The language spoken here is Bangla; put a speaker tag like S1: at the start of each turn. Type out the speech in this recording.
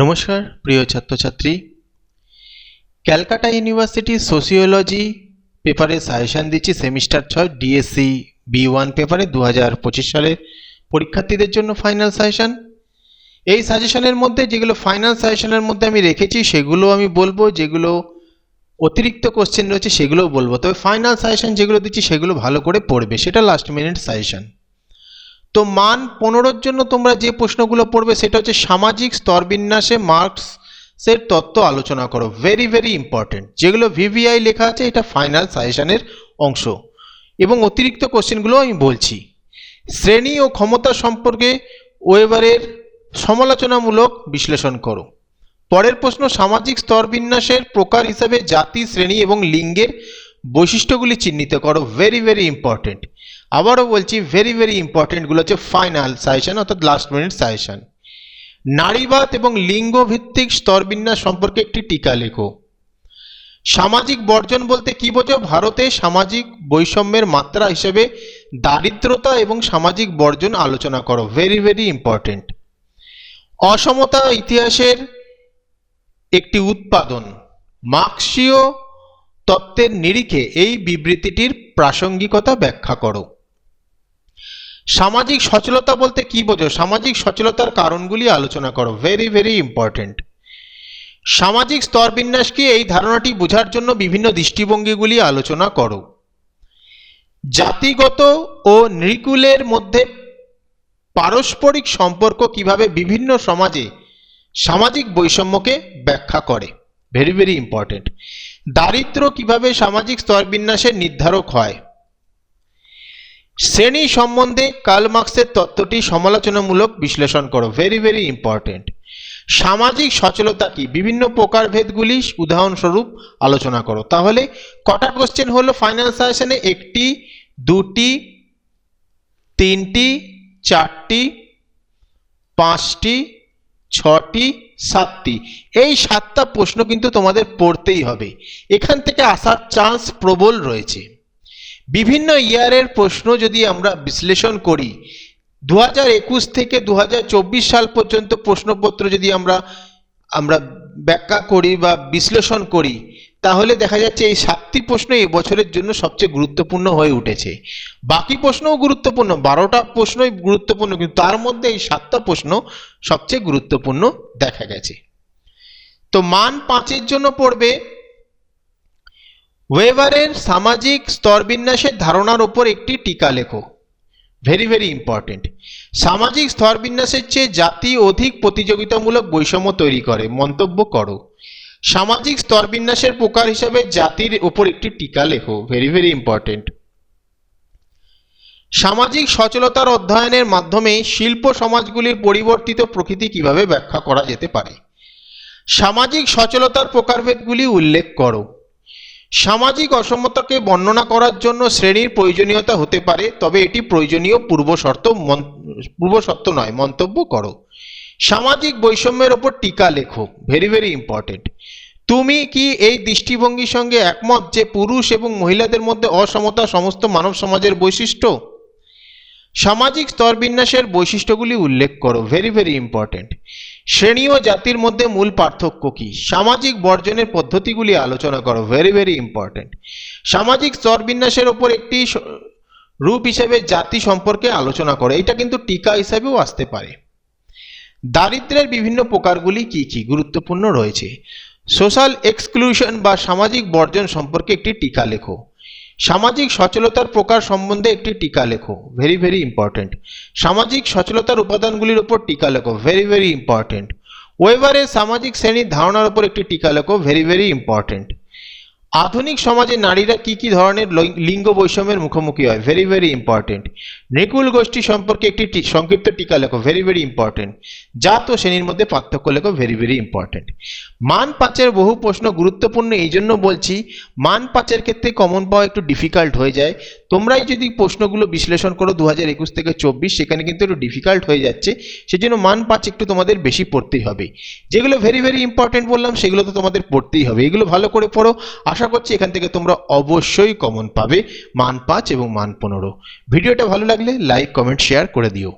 S1: নমস্কার, প্রিয় ছাত্রছাত্রী। ক্যালকাটা ইউনিভার্সিটি সোসিওলজি পেপারে সাজেশন দিচ্ছি সেমিস্টার ছয় ডিএসসি বি ওয়ান পেপারে দু হাজার পঁচিশ সালের পরীক্ষার্থীদের জন্য ফাইনাল সাজেশান। এই সাজেশনের মধ্যে যেগুলো ফাইনাল সাজেশনের মধ্যে আমি রেখেছি, সেগুলো আমি বলব, যেগুলো অতিরিক্ত কোশ্চেন রয়েছে, সেগুলোও বলব। তবে ফাইনাল সাজেশন যেগুলো দিচ্ছি, সেগুলো ভালো করে পড়বে, সেটা লাস্ট মিনিট সাজেশন তো মান পনেরোর জন্য তোমরা যে প্রশ্নগুলো পড়বে, সেটা হচ্ছে সামাজিক স্তরবিন্যাসে মার্কসের তত্ত্ব আলোচনা করো। ভেরি ভেরি ইম্পর্টেন্ট যেগুলো ভিভিআই লেখা আছে, এটা ফাইনাল সাজেশনের অংশ। এবং অতিরিক্ত কোশ্চেনগুলো আমি বলছি। শ্রেণি ও ক্ষমতা সম্পর্কে ওয়েবারের সমালোচনামূলক বিশ্লেষণ করো। পরের প্রশ্ন, সামাজিক স্তরবিন্যাসের প্রকার হিসাবে জাতি, শ্রেণি এবং লিঙ্গের বৈশিষ্ট্যগুলি চিহ্নিত করো। ভেরি ভেরি ইম্পর্টেন্ট আবারও বলছি ভেরি ভেরি ইম্পর্টেন্টগুলো হচ্ছে ফাইনাল সাজেশন অর্থাৎ লাস্ট মিনিট সাজেশন নারীবাদ এবং লিঙ্গ ভিত্তিক স্তরবিন্যাস সম্পর্কে একটি টিকা লেখো। সামাজিক বর্জন বলতে কি বোঝো? ভারতে সামাজিক বৈষম্যের মাত্রা হিসেবে দারিদ্রতা এবং সামাজিক বর্জন আলোচনা করো। ভেরি ভেরি ইম্পর্টেন্ট অসমতা ইতিহাসের একটি উৎপাদন। মার্ক্সীয় তত্ত্বের নিরিখে এই বিবৃতিটির প্রাসঙ্গিকতা ব্যাখ্যা করো। সামাজিক সচলতা বলতে কি বোঝো? সামাজিক সচলতার কারণগুলি আলোচনা করো। ভেরি ভেরি ইম্পর্টেন্ট সামাজিক স্তরবিন্যাস কি এই ধারণাটি বোঝার জন্য বিভিন্ন দৃষ্টিভঙ্গিগুলি আলোচনা করো। জাতিগত ও নৃকুলের মধ্যে পারস্পরিক সম্পর্ক কীভাবে বিভিন্ন সমাজে সামাজিক বৈষম্যকে ব্যাখ্যা করে? ভেরি ভেরি ইম্পর্টেন্ট দারিদ্র কীভাবে সামাজিক স্তরবিন্যাসের নির্ধারক হয়? শ্রেণি সম্বন্ধে কার্ল মার্কসের তত্ত্বটি সমালোচনামূলক বিশ্লেষণ করো। ভেরি ভেরি ইম্পর্টেন্ট সামাজিক সচলতা কি? বিভিন্ন প্রকারভেদগুলি উদাহরণস্বরূপ আলোচনা করো। তাহলে কটা কোশ্চেন হলো ফাইনাল সাজেশনে একটি, দুটি, তিনটি, চারটি, পাঁচটি, ছটি, সাতটি। এই সাতটা প্রশ্ন কিন্তু তোমাদের পড়তেই হবে। এখান থেকে আসার চান্স প্রবল রয়েছে। বিভিন্ন ইয়ারের প্রশ্ন যদি আমরা বিশ্লেষণ করি দু একুশ থেকে দু হাজার চব্বিশ সাল পর্যন্ত প্রশ্নপত্র যদি আমরা আমরা ব্যাখ্যা করি বা বিশ্লেষণ করি, তাহলে দেখা যাচ্ছে এই সাতটি প্রশ্ন এই বছরের জন্য সবচেয়ে গুরুত্বপূর্ণ হয়ে উঠেছে। বাকি প্রশ্নও গুরুত্বপূর্ণ, বারোটা প্রশ্নই গুরুত্বপূর্ণ, কিন্তু তার মধ্যে এই সাতটা প্রশ্ন সবচেয়ে গুরুত্বপূর্ণ দেখা গেছে। তো মান পাঁচের জন্য পড়বে ওয়েবারের সামাজিক স্তরবিন্যাসের ধারণার ওপর একটি টিকা লেখো। ভেরি ভেরি ইম্পর্টেন্ট সামাজিক স্তরবিন্যাসের চেয়ে জাতি অধিক প্রতিযোগিতামূলক বৈষম্য তৈরি করে। মন্তব্য করো। সামাজিক স্তরবিন্যাসের প্রকার হিসাবে জাতির উপর একটি টিকা লেখো। ভেরি ভেরি ইম্পর্টেন্ট সামাজিক সচলতার অধ্যয়নের মাধ্যমে শিল্প সমাজগুলির পরিবর্তিত প্রকৃতি কীভাবে ব্যাখ্যা করা যেতে পারে? সামাজিক সচলতার প্রকারভেদগুলি উল্লেখ করো। সামাজিক অসমতাকে বর্ণনা করার জন্য শ্রেণির প্রয়োজনীয়তা হতে পারে, তবে এটি প্রয়োজনীয় পূর্বশর্ত পূর্বশর্ত নয়, মন্তব্য করো। সামাজিক বৈষম্যের ওপর টিকা লেখো ভেরি ভেরি ইম্পর্টেন্ট তুমি কি এই দৃষ্টিভঙ্গির সঙ্গে একমত যে পুরুষ এবং মহিলাদের মধ্যে অসমতা সমস্ত মানব সমাজের বৈশিষ্ট্য? সামাজিক স্তরবিন্যাসের বৈশিষ্ট্যগুলি উল্লেখ করো ভেরি ভেরি ইম্পর্টেন্ট শ্রেণি ও জাতির মধ্যে মূল পার্থক্য কি? সামাজিক বর্জনের পদ্ধতিগুলি আলোচনা করো ভেরি ভেরি ইম্পর্টেন্ট সামাজিক স্তরবিন্যাসের ওপর একটি রূপ হিসেবে জাতি সম্পর্কে আলোচনা করো এটা কিন্তু টিকা হিসাবেও আসতে পারে। দারিদ্রের বিভিন্ন প্রকারগুলি কি কি? গুরুত্বপূর্ণ রয়েছে। সোশ্যাল এক্সক্লুশন বা সামাজিক বর্জন সম্পর্কে একটি টিকা লেখো। সামাজিক সচলতার প্রকার সম্বন্ধে একটি টিকা লেখো। ভেরি ভেরি ইম্পর্টেন্ট সামাজিক সচলতার উপাদানগুলির উপর টিকা লেখো। ভেরি ভেরি ইম্পর্টেন্ট ওয়েবারে সামাজিক শ্রেণির ধারণার উপর একটি টিকা লেখো। ভেরি ভেরি ইম্পর্টেন্ট আধুনিক সমাজে নারীরা কি কি ধরনের লিঙ্গ বৈষম্যের মুখোমুখি হয়? ভেরি ভেরি ইম্পর্টেন্ট নিকুল গোষ্ঠী সম্পর্কে একটি সংক্ষিপ্ত টিকা লেখো। ভেরি ভেরি ইম্পর্টেন্ট জাত ও শ্রেণির মধ্যে পার্থক্য লেখো। ভেরি ভেরি ইম্পর্টেন্ট মান পাচের বহু প্রশ্ন গুরুত্বপূর্ণ এই জন্য বলছি, মান পাচের ক্ষেত্রে কমন পাওয়া একটু ডিফিকাল্ট হয়ে যায়। তোমরাই যদি প্রশ্নগুলো বিশ্লেষণ করো দু হাজার একুশ থেকে চব্বিশ, সেখানে কিন্তু একটু ডিফিকাল্ট হয়ে যাচ্ছে। সেজন্য মান পাঁচ একটু তোমাদের বেশি পড়তেই হবে। যেগুলো ভেরি ভেরি ইম্পর্টেন্ট বললাম, সেগুলো তো তোমাদের পড়তেই হবে। এগুলো ভালো করে পড়ো। আশা করছি এখান থেকে তোমরা অবশ্যই কমন পাবে মান পাঁচ এবং মান পনেরো। ভিডিওটা ভালো লাগলে লাইক কমেন্ট শেয়ার করে দিও।